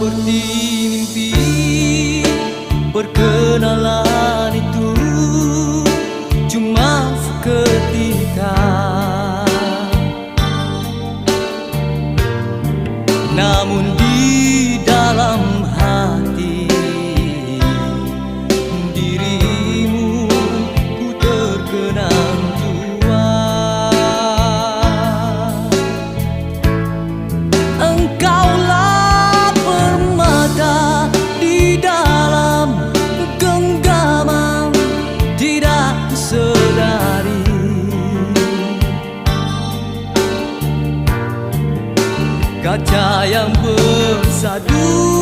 seperti mimpi Perkenalan itu cuma seketika. Namun di dalam hati Dirimu ku terkenang jua Engkau Kaca yang bersadu